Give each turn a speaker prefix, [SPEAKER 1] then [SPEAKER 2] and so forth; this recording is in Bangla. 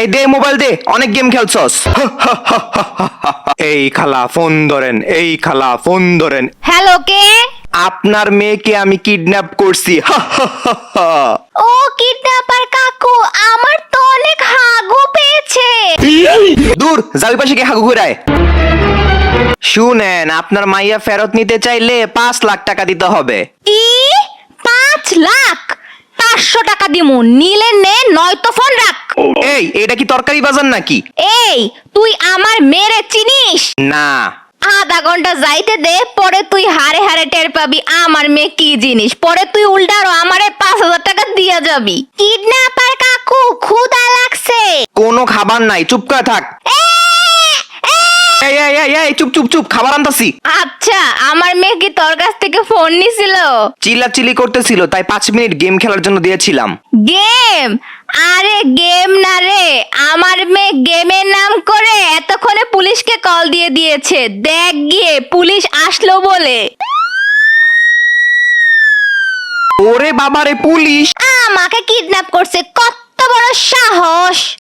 [SPEAKER 1] এই দে মোবাইল দে অনেক গেম খেলছস। এই খালা ফোন ধরেন এই খালা ফোন ধরেন।
[SPEAKER 2] হ্যালো কে?
[SPEAKER 1] আপনার মেয়েকে আমি কিডন্যাপ করছি।
[SPEAKER 2] ও কিডন্যাপার কাকু আমার তো অনেক হাগু পেয়েছে।
[SPEAKER 1] দূর যাবি পাশে কে হাগু ঘুরায়। শুনেন আপনার মাইয়া ফেরত নিতে চাইলে পাঁচ লাখ টাকা দিতে হবে।
[SPEAKER 2] কি? পাঁচ লাখ? দিমু নিলে নে নয়তো ফোন রাখ।
[SPEAKER 1] এই এটা কি তরকারি বাজার নাকি?
[SPEAKER 2] এই তুই আমার মেরে চিনিস?
[SPEAKER 1] না।
[SPEAKER 2] আধা ঘণ্টা যাইতে দে পরে তুই হারে হারে টের পাবি আমার মেয়ে কি জিনিস। পরে তুই উল্টারও আমারে পাঁচ হাজার টাকা দিয়া যাবি। কিডন্যাপার কাকু ক্ষুদা লাগছে।
[SPEAKER 1] কোনো খাবার নাই চুপকা করে থাক। এই এই এই এই চুপ চুপ চুপ খাবার আনতাছি।
[SPEAKER 2] আচ্ছা আমার মেয়ে কি তোর কাছ থেকে ফোন নিছিল?
[SPEAKER 1] চিল্লাচিল্লি করতেছিল তাই পাঁচ মিনিট গেম খেলার জন্য দিয়েছিলাম।
[SPEAKER 2] গেম? আরে গেম না রে আমার মেয়ে গেমের নাম করে এতক্ষণে পুলিশকে কল দিয়ে দিয়েছে। দেখ গিয়ে পুলিশ আসলো বলে।
[SPEAKER 1] ওরে বাবারে পুলিশ!
[SPEAKER 2] আমাকে কিডন্যাপ করছে কত